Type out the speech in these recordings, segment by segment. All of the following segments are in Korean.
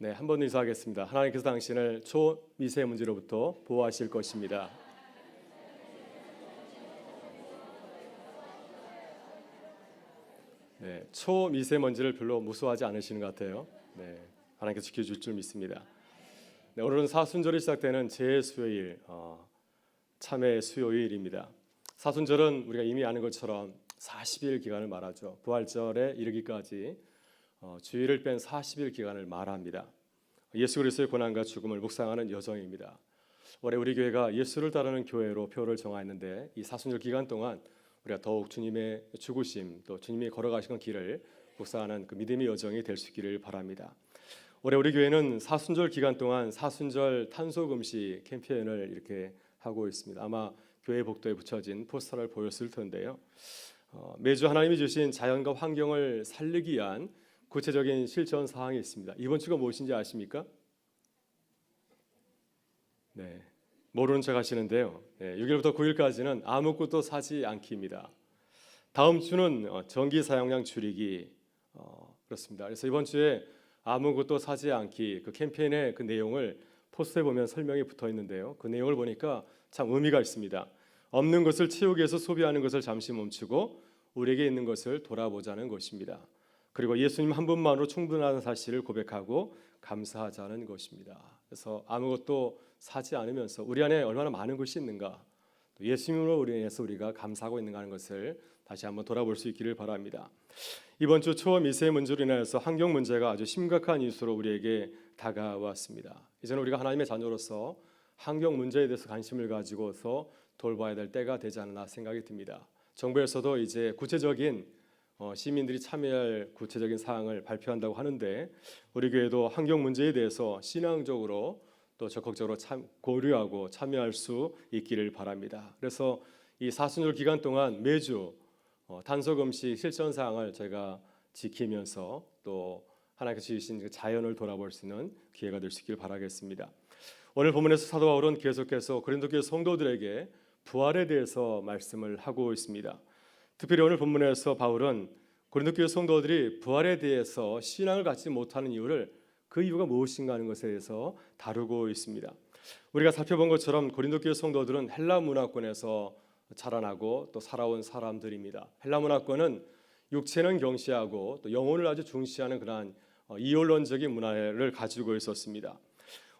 네, 한 번 인사하겠습니다. 하나님께서 당신을 초미세먼지로부터 보호하실 것입니다. 네, 초미세먼지를 별로 무서워하지 않으시는 것 같아요. 네, 하나님께서 지켜줄 줄 믿습니다. 네, 오늘은 사순절이 시작되는 제 수요일, 어, 참회 수요일입니다. 사순절은 우리가 이미 아는 것처럼 40일 기간을 말하죠. 부활절에 이르기까지 어, 주일을 뺀 40일 기간을 말합니다. 예수 그리스도의 고난과 죽음을 묵상하는 여정입니다. 올해 우리 교회가 예수를 따르는 교회로 표를 정하였는데 이 사순절 기간 동안 우리가 더욱 주님의 죽으심 또 주님이 걸어가시는 길을 묵상하는 그 믿음의 여정이 될 수 있기를 바랍니다. 올해 우리 교회는 사순절 기간 동안 사순절 탄소 금식 캠페인을 이렇게 하고 있습니다. 아마 교회 복도에 붙여진 포스터를 보였을 텐데요. 어, 매주 하나님이 주신 자연과 환경을 살리기 위한 구체적인 실천 사항이 있습니다. 이번 주가 무엇인지 아십니까? 네, 모르는 척 하시는데요. 네, 6일부터 9일까지는 아무것도 사지 않기입니다. 다음 주는 어, 전기 사용량 줄이기 어, 그렇습니다. 그래서 이번 주에 아무것도 사지 않기 그 캠페인의 그 내용을 포스터에 보면 설명이 붙어 있는데요. 그 내용을 보니까 참 의미가 있습니다. 없는 것을 채우기 위해서 소비하는 것을 잠시 멈추고 우리에게 있는 것을 돌아보자는 것입니다. 그리고 예수님 한 분만으로 충분하다는 사실을 고백하고 감사하자는 것입니다. 그래서 아무것도 사지 않으면서 우리 안에 얼마나 많은 것이 있는가, 또 예수님으로 우리 인해서 우리가 감사하고 있는가 하는 것을 다시 한번 돌아볼 수 있기를 바랍니다. 이번 주 초미세먼지로 인하여서 환경 문제가 아주 심각한 이슈로 우리에게 다가왔습니다. 이제는 우리가 하나님의 자녀로서 환경 문제에 대해서 관심을 가지고서 돌봐야 될 때가 되지 않나 생각이 듭니다. 정부에서도 이제 구체적인 어, 시민들이 참여할 구체적인 사항을 발표한다고 하는데 우리 교회도 환경 문제에 대해서 신앙적으로 또 적극적으로 참, 고려하고 참여할 수 있기를 바랍니다. 그래서 이 사순절 기간 동안 매주 어, 탄소 금식 실천 사항을 제가 지키면서 또 하나님께서 주신 그 자연을 돌아볼 수 있는 기회가 될 수 있기를 바라겠습니다. 오늘 본문에서 사도 바울은 계속해서 고린도 교회 성도들에게 부활에 대해서 말씀을 하고 있습니다. 특별히 오늘 본문에서 바울은 고린도 교회 성도들이 부활에 대해서 신앙을 갖지 못하는 이유를 그 이유가 무엇인가 하는 것에 대해서 다루고 있습니다. 우리가 살펴본 것처럼 고린도 교회 성도들은 헬라 문화권에서 자라나고 또 살아온 사람들입니다. 헬라 문화권은 육체는 경시하고 또 영혼을 아주 중시하는 그러한 어, 이혼론적인 문화를 가지고 있었습니다.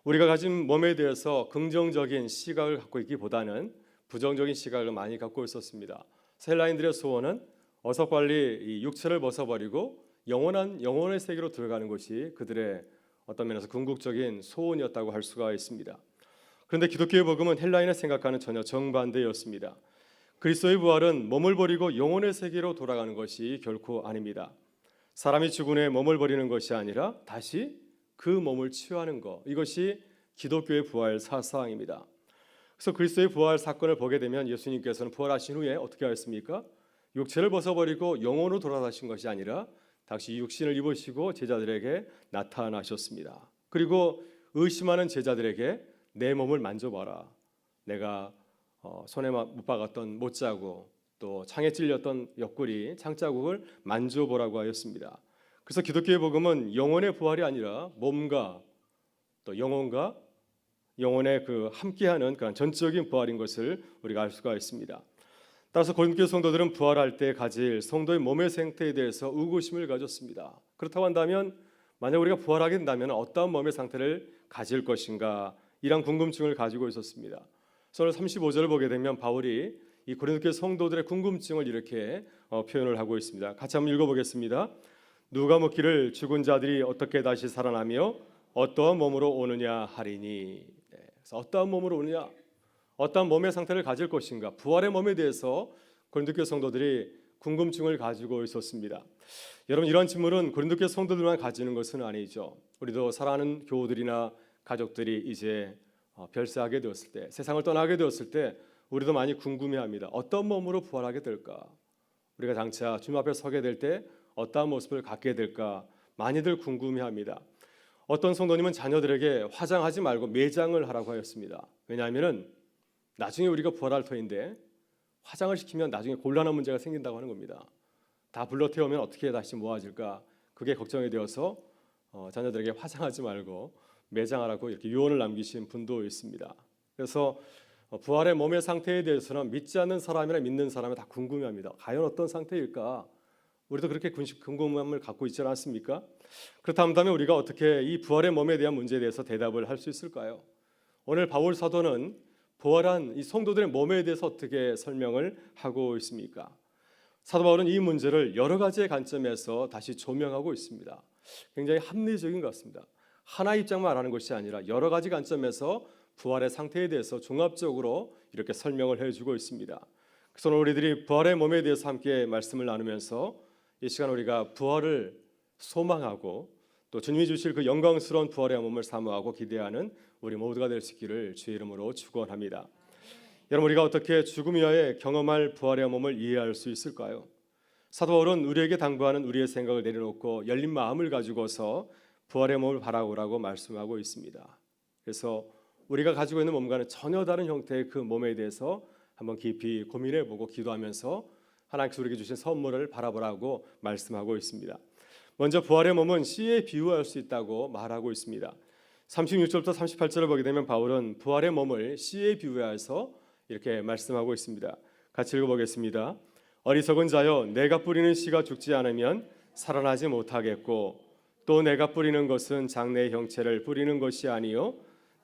우리가 가진 몸에 대해서 긍정적인 시각을 갖고 있기보다는 부정적인 시각을 많이 갖고 있었습니다. 헬라인들의 소원은 어서 빨리 이 육체를 벗어버리고 영원한 영혼의 세계로 들어가는 것이 그들의 어떤 면에서 궁극적인 소원이었다고 할 수가 있습니다. 그런데 기독교의 복음은 헬라인의 생각과는 전혀 정반대였습니다. 그리스도의 부활은 몸을 버리고 영혼의 세계로 돌아가는 것이 결코 아닙니다. 사람이 죽은 후에 몸을 버리는 것이 아니라 다시 그 몸을 치유하는 것 이것이 기독교의 부활 사상입니다. 그래서 그리스도의 부활 사건을 보게 되면 예수님께서는 부활하신 후에 어떻게 하셨습니까? 육체를 벗어버리고 영혼으로 돌아가신 것이 아니라 다시 육신을 입으시고 제자들에게 나타나셨습니다. 그리고 의심하는 제자들에게 내 몸을 만져봐라. 내가 어, 손에 못 박았던 못 자국 또 창에 찔렸던 옆구리 창자국을 만져보라고 하였습니다. 그래서 기독교의 복음은 영혼의 부활이 아니라 몸과 또 영혼과 영혼의 그 함께하는 그런 전적인 부활인 것을 우리가 알 수가 있습니다. 따라서 고린도 성도들은 부활할 때 가질 성도의 몸의 상태에 대해서 의구심을 가졌습니다. 그렇다고 한다면 만약 우리가 부활하게 된다면 어떠한 몸의 상태를 가질 것인가 이런 궁금증을 가지고 있었습니다. 오늘 35절을 보게 되면 바울이 이 고린도 성도들의 궁금증을 이렇게 어, 표현을 하고 있습니다. 같이 한번 읽어보겠습니다. 누가 묻기를 죽은 자들이 어떻게 다시 살아나며 어떠한 몸으로 오느냐 하리니 네, 그래서 어떠한 몸으로 오느냐 어떠한 몸의 상태를 가질 것인가 부활의 몸에 대해서 고린도교 성도들이 궁금증을 가지고 있었습니다. 여러분 이런 질문은 고린도교 성도들만 가지는 것은 아니죠. 우리도 사랑하는 교우들이나 가족들이 이제 어, 별세하게 되었을 때 세상을 떠나게 되었을 때 우리도 많이 궁금해합니다. 어떤 몸으로 부활하게 될까? 우리가 장차 주님 앞에 서게 될 때 어떠한 모습을 갖게 될까? 많이들 궁금해합니다. 어떤 성도님은 자녀들에게 화장하지 말고 매장을 하라고 하였습니다. 왜냐하면은 나중에 우리가 부활할 터인데 화장을 시키면 나중에 곤란한 문제가 생긴다고 하는 겁니다. 다 불러 태우면 어떻게 다시 모아질까? 그게 걱정이 되어서 어, 자녀들에게 화장하지 말고 매장하라고 이렇게 유언을 남기신 분도 있습니다. 그래서 어, 부활의 몸의 상태에 대해서는 믿지 않는 사람이나 믿는 사람이 다 궁금해합니다. 과연 어떤 상태일까? 우리도 그렇게 궁금함을 갖고 있지 않습니까? 그렇다면 우리가 어떻게 이 부활의 몸에 대한 문제에 대해서 대답을 할 수 있을까요? 오늘 바울 사도는 부활한 이 성도들의 몸에 대해서 어떻게 설명을 하고 있습니까? 사도 바울은 이 문제를 여러 가지의 관점에서 다시 조명하고 있습니다. 굉장히 합리적인 것 같습니다. 하나 입장만 말하는 것이 아니라 여러 가지 관점에서 부활의 상태에 대해서 종합적으로 이렇게 설명을 해주고 있습니다. 그래서 오늘 우리들이 부활의 몸에 대해서 함께 말씀을 나누면서 이 시간 우리가 부활을 소망하고 또 주님이 주실 그 영광스러운 부활의 몸을 사모하고 기대하는 우리 모두가 될 수 있기를 주의 이름으로 축원합니다. 여러분 우리가 어떻게 죽음 이하에 경험할 부활의 몸을 이해할 수 있을까요? 사도 바울은 우리에게 당부하는 우리의 생각을 내려놓고 열린 마음을 가지고서 부활의 몸을 바라보라고 말씀하고 있습니다. 그래서 우리가 가지고 있는 몸과는 전혀 다른 형태의 그 몸에 대해서 한번 깊이 고민해 보고 기도하면서 하나님께서 우리에게 주신 선물을 바라보라고 말씀하고 있습니다. 먼저 부활의 몸은 씨에 비유할 수 있다고 말하고 있습니다. 36절부터 38절을 보게 되면 바울은 부활의 몸을 씨에 비유해서 이렇게 말씀하고 있습니다. 같이 읽어보겠습니다. 어리석은 자여 내가 뿌리는 씨가 죽지 않으면 살아나지 못하겠고 또 내가 뿌리는 것은 장래의 형체를 뿌리는 것이 아니요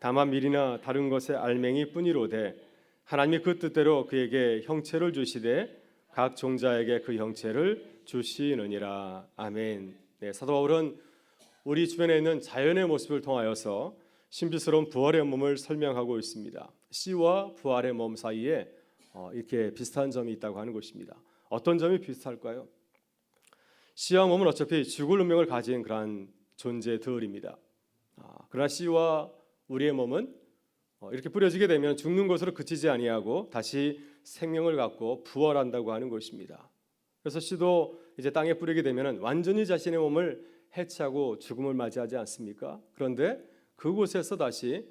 다만 밀이나 다른 것의 알맹이 뿐이로되 하나님이 그 뜻대로 그에게 형체를 주시되 각 종자에게 그 형체를 주시느니라 아멘. 네, 사도 바울은 우리 주변에 있는 자연의 모습을 통하여서 신비스러운 부활의 몸을 설명하고 있습니다. 씨와 부활의 몸 사이에 어, 이렇게 비슷한 점이 있다고 하는 것입니다. 어떤 점이 비슷할까요? 씨와 몸은 어차피 죽을 운명을 가진 그러한 존재들입니다. 아, 그러나 씨와 우리의 몸은 어, 이렇게 뿌려지게 되면 죽는 것으로 그치지 아니하고 다시 생명을 갖고 부활한다고 하는 것입니다. 그래서 씨도 이제 땅에 뿌리게 되면 완전히 자신의 몸을 해체하고 죽음을 맞이하지 않습니까? 그런데 그곳에서 다시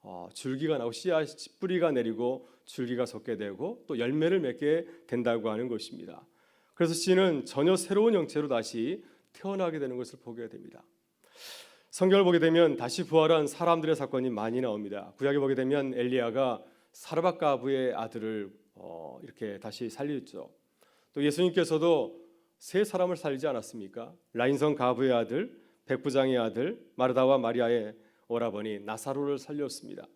어, 줄기가 나고 씨앗 뿌리가 내리고 줄기가 솟게 되고 또 열매를 맺게 된다고 하는 것입니다. 그래서 씨는 전혀 새로운 형체로 다시 태어나게 되는 것을 보게 됩니다. 성경을 보게 되면 다시 부활한 사람들의 사건이 많이 나옵니다. 구약에 보게 되면 엘리야가 사르밧 가부의 아들을 어, 이렇게 다시 살렸죠. 또 예수님께서도 세 사람을 살리지 않았습니까? 라인성 가부의 아들, 백부장의 아들, 마르다와 마리아의 오라버니 나사로를 살렸습니다.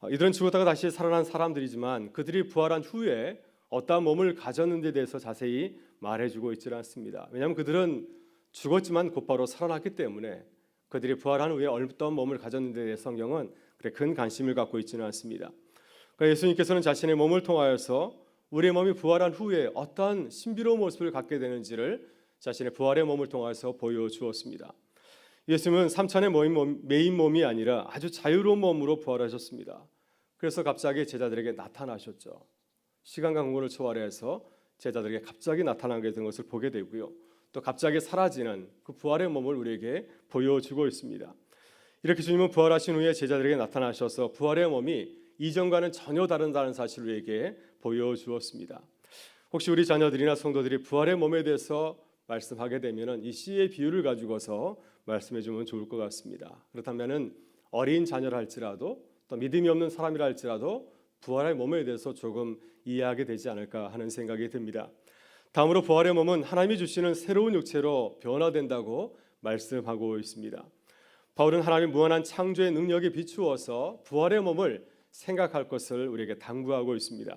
어, 이들은 죽었다가 다시 살아난 사람들이지만 그들이 부활한 후에 어떠한 몸을 가졌는지에 대해서 자세히 말해주고 있지 않습니다. 왜냐하면 그들은 죽었지만 곧바로 살아났기 때문에 그들이 부활한 후에 어떤 몸을 가졌는지에 대해 성경은 그래 큰 관심을 갖고 있지는 않습니다. 그러니까 예수님께서는 자신의 몸을 통하여서 우리의 몸이 부활한 후에 어떠한 신비로운 모습을 갖게 되는지를 자신의 부활의 몸을 통해서 보여주었습니다. 예수님은 삼천의 메인 몸이 아니라 아주 자유로운 몸으로 부활하셨습니다. 그래서 갑자기 제자들에게 나타나셨죠. 시간과 공간을 초월해서 제자들에게 갑자기 나타나게 된 것을 보게 되고요. 또 갑자기 사라지는 그 부활의 몸을 우리에게 보여주고 있습니다. 이렇게 주님은 부활하신 후에 제자들에게 나타나셔서 부활의 몸이 이전과는 전혀 다른다는 사실을 우리에게 보여주었습니다. 혹시 우리 자녀들이나 성도들이 부활의 몸에 대해서 말씀하게 되면은 이 씨의 비유를 가지고서 말씀해 주면 좋을 것 같습니다. 그렇다면은 어린 자녀라 할지라도 또 믿음이 없는 사람이라 할지라도 부활의 몸에 대해서 조금 이해하게 되지 않을까 하는 생각이 듭니다. 다음으로 부활의 몸은 하나님이 주시는 새로운 육체로 변화된다고 말씀하고 있습니다. 바울은 하나님의 무한한 창조의 능력에 비추어서 부활의 몸을 생각할 것을 우리에게 당부하고 있습니다.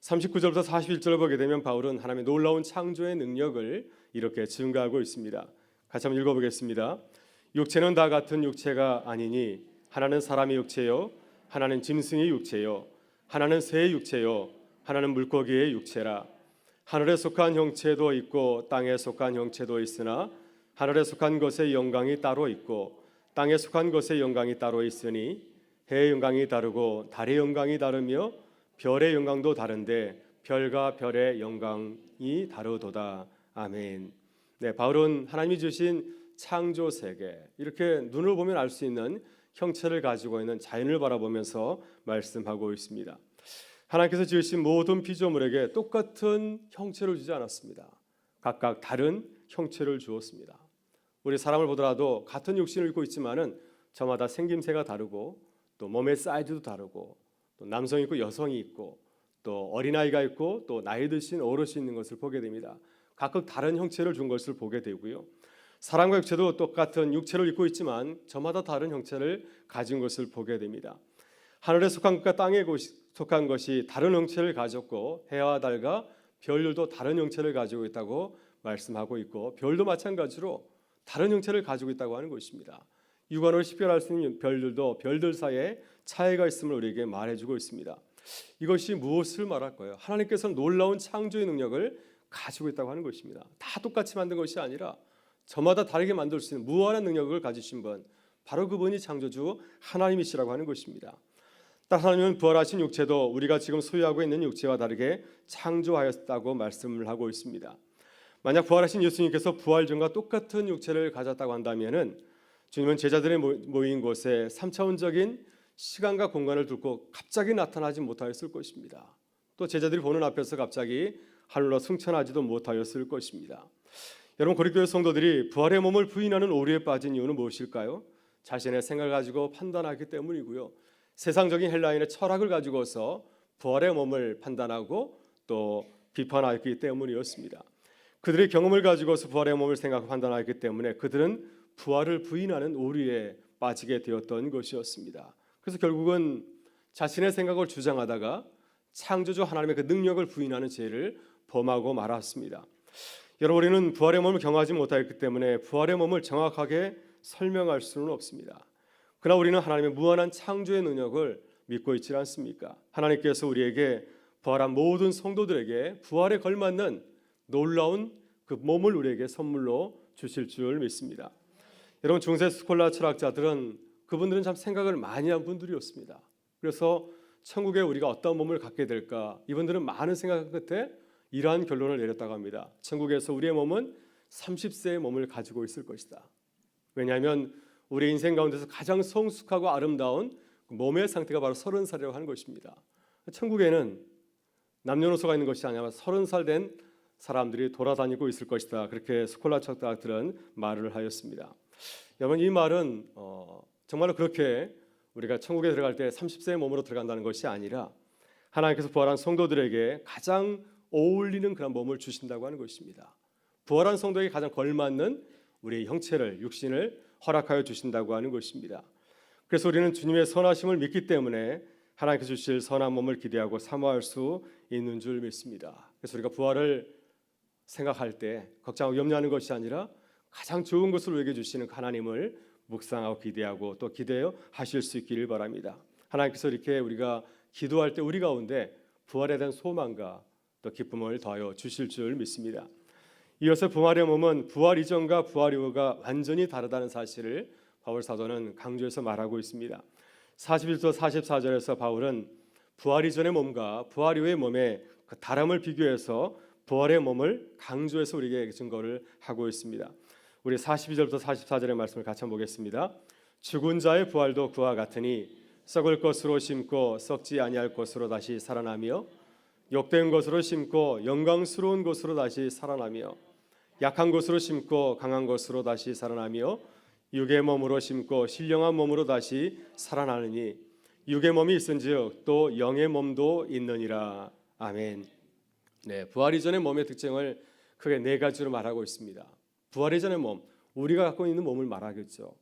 39절부터 41절을 보게 되면 바울은 하나님의 놀라운 창조의 능력을 이렇게 증가하고 있습니다. 같이 한번 읽어보겠습니다. 육체는 다 같은 육체가 아니니 하나는 사람의 육체요 하나는 짐승의 육체요 하나는 새의 육체요 하나는 물고기의 육체라 하늘에 속한 형체도 있고 땅에 속한 형체도 있으나 하늘에 속한 것의 영광이 따로 있고 땅에 속한 것의 영광이 따로 있으니 해의 영광이 다르고 달의 영광이 다르며 별의 영광도 다른데 별과 별의 영광이 다르도다. 아멘. 네, 바울은 하나님이 주신 창조 세계 이렇게 눈을 보면 알 수 있는 형체를 가지고 있는 자연을 바라보면서 말씀하고 있습니다. 하나님께서 지으신 모든 피조물에게 똑같은 형체를 주지 않았습니다. 각각 다른 형체를 주었습니다. 우리 사람을 보더라도 같은 육신을 입고 있지만은 저마다 생김새가 다르고 또 몸의 사이즈도 다르고 또 남성이 있고 여성이 있고 또 어린아이가 있고 또 나이 드신 어르신이 있는 것을 보게 됩니다. 각각 다른 형체를 준 것을 보게 되고요. 사람과 육체도 똑같은 육체를 입고 있지만 저마다 다른 형체를 가진 것을 보게 됩니다. 하늘에 속한 것과 땅에 속한 것이 다른 형체를 가졌고 해와 달과 별들도 다른 형체를 가지고 있다고 말씀하고 있고 별도 마찬가지로 다른 형체를 가지고 있다고 하는 것입니다. 육안으로 식별할 수 있는 별들도 별들 사이에 차이가 있음을 우리에게 말해주고 있습니다. 이것이 무엇을 말할까요? 하나님께서는 놀라운 창조의 능력을 가지고 있다고 하는 것입니다. 다 똑같이 만든 것이 아니라 저마다 다르게 만들 수 있는 무한한 능력을 가지신 분, 바로 그분이 창조주 하나님이시라고 하는 것입니다. 따라 하나님은 부활하신 육체도 우리가 지금 소유하고 있는 육체와 다르게 창조하였다고 말씀을 하고 있습니다. 만약 부활하신 예수님께서 부활 전과 똑같은 육체를 가졌다고 한다면은 주님은 제자들의 모인 곳에 3차원적인 시간과 공간을 두고 갑자기 나타나지 못하였을 것입니다. 또 제자들이 보는 앞에서 갑자기 하늘로 승천하지도 못하였을 것입니다. 여러분 고린도의 성도들이 부활의 몸을 부인하는 오류에 빠진 이유는 무엇일까요? 자신의 생각을 가지고 판단하기 때문이고요. 세상적인 헬라인의 철학을 가지고서 부활의 몸을 판단하고 또 비판하기 때문이었습니다. 그들의 경험을 가지고서 부활의 몸을 생각하고 판단하기 때문에 그들은 부활을 부인하는 오류에 빠지게 되었던 것이었습니다. 그래서 결국은 자신의 생각을 주장하다가 창조주 하나님의 그 능력을 부인하는 죄를 범하고 말았습니다. 여러분 우리는 부활의 몸을 경험하지 못하였기 때문에 부활의 몸을 정확하게 설명할 수는 없습니다. 그러나 우리는 하나님의 무한한 창조의 능력을 믿고 있지 않습니까? 하나님께서 우리에게 부활한 모든 성도들에게 부활에 걸맞는 놀라운 그 몸을 우리에게 선물로 주실 줄 믿습니다. 여러분 중세 스콜라 철학자들은 그분들은 참 생각을 많이 한 분들이었습니다. 그래서 천국에 우리가 어떤 몸을 갖게 될까? 이분들은 많은 생각 끝에 이러한 결론을 내렸다고 합니다. 천국에서 우리의 몸은 30세의 몸을 가지고 있을 것이다. 왜냐하면 우리 인생 가운데서 가장 성숙하고 아름다운 그 몸의 상태가 바로 30살이라고 하는 것입니다. 천국에는 남녀노소가 있는 것이 아니라 30살 된 사람들이 돌아다니고 있을 것이다. 그렇게 스콜라 철학자들은 말을 하였습니다. 여러분 이 말은 어, 정말로 그렇게 우리가 천국에 들어갈 때 30세의 몸으로 들어간다는 것이 아니라 하나님께서 부활한 성도들에게 가장 어울리는 그런 몸을 주신다고 하는 것입니다. 부활한 성도에게 가장 걸맞는 우리의 형체를 육신을 허락하여 주신다고 하는 것입니다. 그래서 우리는 주님의 선하심을 믿기 때문에 하나님께서 주실 선한 몸을 기대하고 사모할 수 있는 줄 믿습니다. 그래서 우리가 부활을 생각할 때 걱정하고 염려하는 것이 아니라 가장 좋은 것을 우리에게 주시는 하나님을 묵상하고 기대하고 또 기대어 하실 수 있기를 바랍니다. 하나님께서 이렇게 우리가 기도할 때 우리 가운데 부활에 대한 소망과 또 기쁨을 더하여 주실 줄 믿습니다. 이어서 부활의 몸은 부활 이전과 부활 이후가 완전히 다르다는 사실을 바울 사도는 강조해서 말하고 있습니다. 41절 44절에서 바울은 부활 이전의 몸과 부활 이후의 몸의 그 다름을 비교해서 부활의 몸을 강조해서 우리에게 증거를 하고 있습니다. 우리 42절부터 44절의 말씀을 같이 한번 보겠습니다. 죽은 자의 부활도 그와 같으니 썩을 것으로 심고 썩지 아니할 것으로 다시 살아나며 욕된 것으로 심고 영광스러운 것으로 다시 살아나며 약한 것으로 심고 강한 것으로 다시 살아나며 육의 몸으로 심고 신령한 몸으로 다시 살아나느니 육의 몸이 있은즉 또 영의 몸도 있느니라 아멘. 네, 부활 이전의 몸의 특징을 크게 네 가지로 말하고 있습니다. 부활 이전의 몸, 우리가 갖고 있는 몸을 말하겠죠.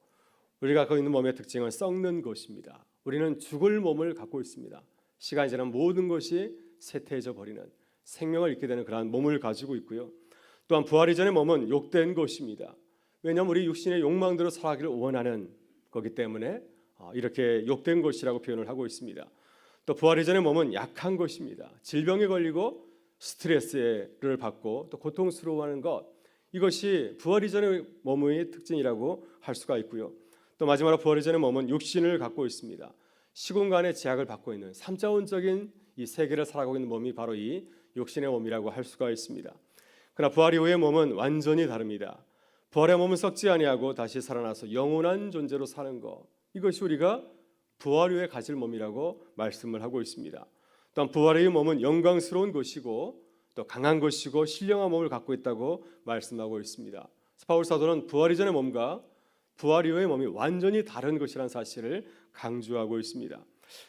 우리가 갖고 있는 몸의 특징은 썩는 것입니다. 우리는 죽을 몸을 갖고 있습니다. 시간이 지나면 모든 것이 쇠퇴해져 버리는 생명을 잃게 되는 그러한 몸을 가지고 있고요. 또한 부활 이전의 몸은 욕된 것입니다. 왜냐하면 우리 육신의 욕망대로 살아가기를 원하는 거기 때문에 어, 이렇게 욕된 것이라고 표현을 하고 있습니다. 또 부활 이전의 몸은 약한 것입니다. 질병에 걸리고 스트레스를 받고 또 고통스러워하는 것 이것이 부활 이전의 몸의 특징이라고 할 수가 있고요. 또 마지막으로 부활 이전의 몸은 육신을 갖고 있습니다. 시공간의 제약을 받고 있는 삼자원적인 이 세계를 살아가고 있는 몸이 바로 이 육신의 몸이라고 할 수가 있습니다. 그러나 부활 이후의 몸은 완전히 다릅니다. 부활의 몸은 썩지 아니하고 다시 살아나서 영원한 존재로 사는 것 이것이 우리가 부활 후에 가질 몸이라고 말씀을 하고 있습니다. 또한 부활의 몸은 영광스러운 것이고 또 강한 것이고 신령한 몸을 갖고 있다고 말씀하고 있습니다. 바울 사도는 부활 이전의 몸과 부활 이후의 몸이 완전히 다른 것이라는 사실을 강조하고 있습니다.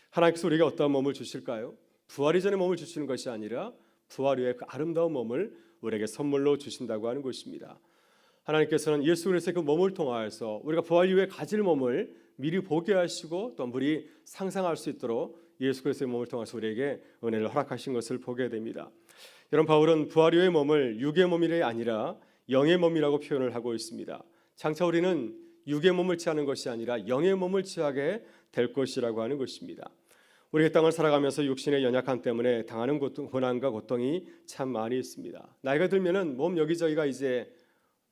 하나님께서 우리에게 어떠한 몸을 주실까요? 부활 이전의 몸을 주시는 것이 아니라 부활 후의 그 아름다운 몸을 우리에게 선물로 주신다고 하는 것입니다. 하나님께서는 예수 그리스도의 그 몸을 통하여서 우리가 부활 이후에 가질 몸을 미리 보게 하시고 또 우리 상상할 수 있도록 예수 그리스도의 몸을 통해서 우리에게 은혜를 허락하신 것을 보게 됩니다. 여러분 바울은 부활 이후의 몸을 육의 몸이 아니라 영의 몸이라고 표현을 하고 있습니다. 장차 우리는 육의 몸을 취하는 것이 아니라 영의 몸을 취하게 될 것이라고 하는 것입니다. 우리 땅을 살아가면서 육신의 연약함 때문에 당하는 고통, 고난과 고통이 참 많이 있습니다. 나이가 들면은 몸 여기저기가 이제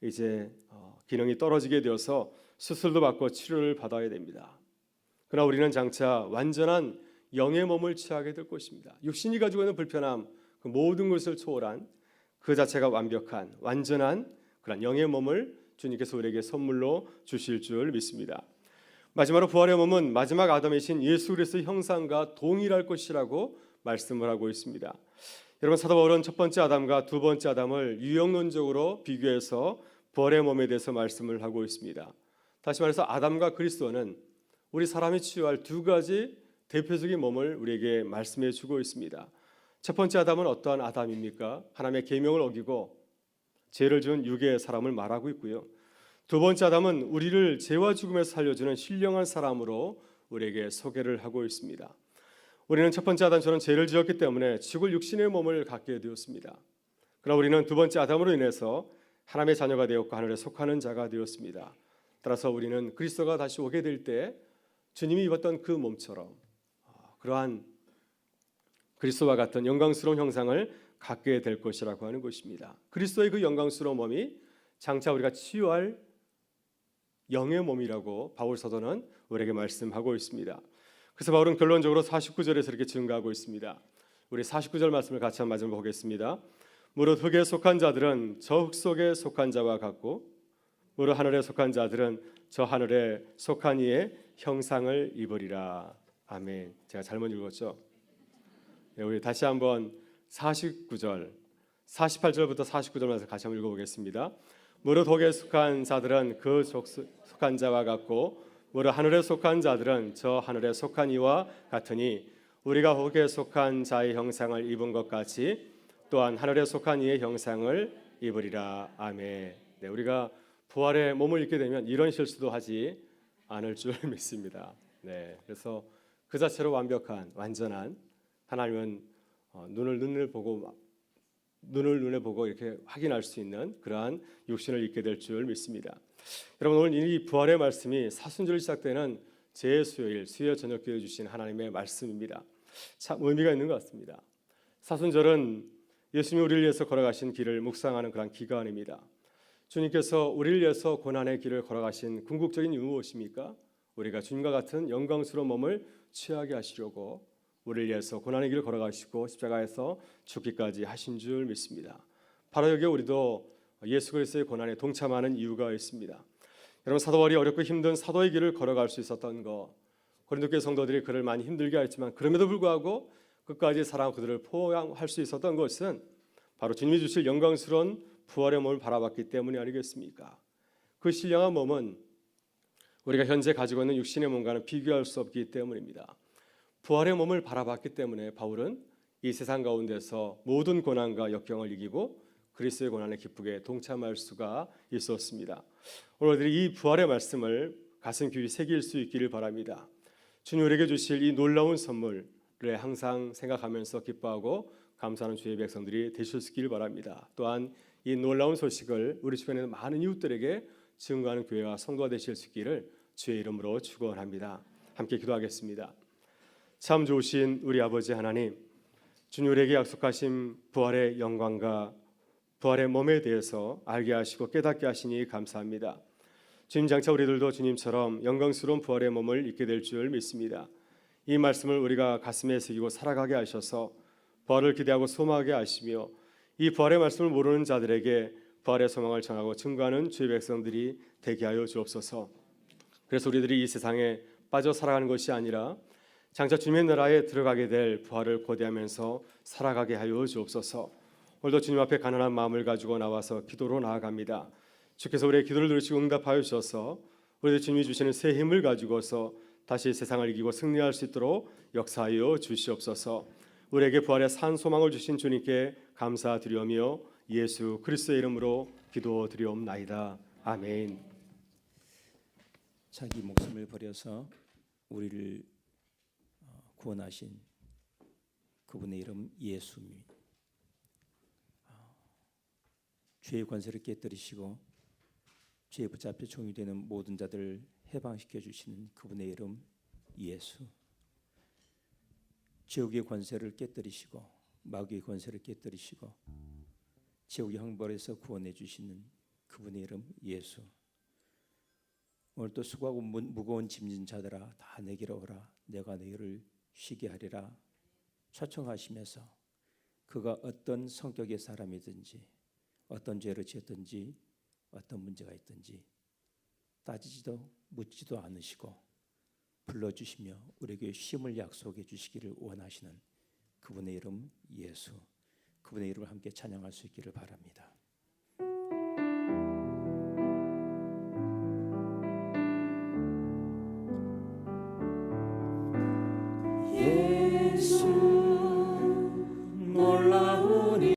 이제 어, 기능이 떨어지게 되어서 수술도 받고 치료를 받아야 됩니다. 그러나 우리는 장차 완전한 영의 몸을 취하게 될 것입니다. 육신이 가지고 있는 불편함, 그 모든 것을 초월한 그 자체가 완벽한 완전한 그런 영의 몸을 주님께서 우리에게 선물로 주실 줄 믿습니다. 마지막으로 부활의 몸은 마지막 아담이신 예수 그리스도의 형상과 동일할 것이라고 말씀을 하고 있습니다. 여러분 사도 바울은 첫 번째 아담과 두 번째 아담을 유형론적으로 비교해서 부활의 몸에 대해서 말씀을 하고 있습니다. 다시 말해서 아담과 그리스도는 우리 사람이 치유할 두 가지 대표적인 몸을 우리에게 말씀해 주고 있습니다. 첫 번째 아담은 어떠한 아담입니까? 하나님의 계명을 어기고 죄를 지은 육의 사람을 말하고 있고요. 두 번째 아담은 우리를 죄와 죽음에서 살려주는 신령한 사람으로 우리에게 소개를 하고 있습니다. 우리는 첫 번째 아담처럼 죄를 지었기 때문에 죽을 육신의 몸을 갖게 되었습니다. 그러나 우리는 두 번째 아담으로 인해서 하나님의 자녀가 되었고 하늘에 속하는 자가 되었습니다. 따라서 우리는 그리스도가 다시 오게 될 때 주님이 입었던 그 몸처럼 어, 그러한 그리스도와 같은 영광스러운 형상을 갖게 될 것이라고 하는 것입니다. 그리스도의 그 영광스러운 몸이 장차 우리가 치유할 영의 몸이라고 바울 사도는 우리에게 말씀하고 있습니다. 그래서 바울은 결론적으로 49절에서 이렇게 증가하고 있습니다. 우리 49절 말씀을 같이 한번 마저 보겠습니다. 무릇 흙에 속한 자들은 저 흙 속에 속한 자와 같고 무릇 하늘에 속한 자들은 저 하늘에 속한 이의 형상을 입으리라. 아멘. 제가 잘못 읽었죠? 네, 우리 다시 한번 49절, 48절부터 49절 말씀 같이 한번 읽어보겠습니다. 무릇 옥에 속한 자들은 그 속한 자와 같고 무릇 하늘에 속한 자들은 저 하늘에 속한 이와 같으니 우리가 옥에 속한 자의 형상을 입은 것 같이 또한 하늘에 속한 이의 형상을 입으리라. 아멘. 네, 우리가 부활의 몸을 입게 되면 이런 실수도 하지 않을 줄 믿습니다. 네, 그래서 그 자체로 완벽한 완전한 하나님은 어, 눈을 눈을 보고 눈을 눈에 보고 이렇게 확인할 수 있는 그러한 육신을 입게 될 줄 믿습니다. 여러분 오늘 이 부활의 말씀이 사순절 시작되는 제 수요일 수요 저녁 교회 주신 하나님의 말씀입니다. 참 의미가 있는 것 같습니다. 사순절은 예수님이 우리를 위해서 걸어가신 길을 묵상하는 그런 기간입니다. 주님께서 우리를 위해서 고난의 길을 걸어가신 궁극적인 이유 무엇입니까? 우리가 주님과 같은 영광스러운 몸을 취하게 하시려고 우리를 위해서 고난의 길을 걸어가시고 십자가에서 죽기까지 하신 줄 믿습니다. 바로 여기에 우리도 예수 그리스도의 고난에 동참하는 이유가 있습니다. 여러분 사도 바울이 어렵고 힘든 사도의 길을 걸어갈 수 있었던 거 고린도교 성도들이 그를 많이 힘들게 했지만 그럼에도 불구하고 끝까지 사랑하고 그들을 포용할 수 있었던 것은 바로 주님이 주실 영광스러운 부활의 몸을 바라봤기 때문이 아니겠습니까? 그 신령한 몸은 우리가 현재 가지고 있는 육신의 몸과는 비교할 수 없기 때문입니다. 부활의 몸을 바라봤기 때문에 바울은 이 세상 가운데서 모든 고난과 역경을 이기고 그리스도의 고난에 기쁘게 동참할 수가 있었습니다. 오늘 이 부활의 말씀을 가슴 깊이 새길 수 있기를 바랍니다. 주님 우리에게 주실 이 놀라운 선물을 항상 생각하면서 기뻐하고 감사하는 주의 백성들이 되셨기를 바랍니다. 또한 이 놀라운 소식을 우리 주변에 많은 이웃들에게 증거하는 교회와 성도가 되실 수 있기를 주의 이름으로 축원합니다. 함께 기도하겠습니다. 참 좋으신 우리 아버지 하나님, 주님 우리에게 약속하신 부활의 영광과 부활의 몸에 대해서 알게 하시고 깨닫게 하시니 감사합니다. 주님 장차 우리들도 주님처럼 영광스러운 부활의 몸을 입게 될 줄 믿습니다. 이 말씀을 우리가 가슴에 새기고 살아가게 하셔서 부활을 기대하고 소망하게 하시며 이 부활의 말씀을 모르는 자들에게 부활의 소망을 전하고 증거하는 주의 백성들이 되게 하여 주옵소서. 그래서 우리들이 이 세상에 빠져 살아가는 것이 아니라 장차 주님의 나라에 들어가게 될 부활을 고대하면서 살아가게 하여 주옵소서. 오늘도 주님 앞에 가난한 마음을 가지고 나와서 기도로 나아갑니다. 주께서 우리의 기도를 들으시고 응답하여 주셔서 우리 주님이 주시는 새 힘을 가지고서 다시 세상을 이기고 승리할 수 있도록 역사하여 주시옵소서. 우리에게 부활의 산 소망을 주신 주님께 감사드리오며 예수 그리스도의 이름으로 기도드리옵나이다. 아멘. 자기 목숨을 버려서 우리를 어, 구원하신 그분의 이름 예수입니다. 어, 죄의 권세를 깨뜨리시고 죄에 붙잡혀 종이 되는 모든 자들을 해방시켜 주시는 그분의 이름 예수. 지옥의 권세를 깨뜨리시고 마귀의 권세를 깨뜨리시고 지옥의 형벌에서 구원해 주시는 그분의 이름 예수. 오늘 또 수고하고 무- 무거운 짐진 자들아 다 내게로 오라. 내가 너희를 쉬게 하리라. 초청하시면서 그가 어떤 성격의 사람이든지 어떤 죄를 지었든지 어떤 문제가 있든지 따지지도 묻지도 않으시고 불러주시며 우리에게 쉼을 약속해 주시기를 원하시는 그분의 이름 예수 그분의 이름을 함께 찬양할 수 있기를 바랍니다.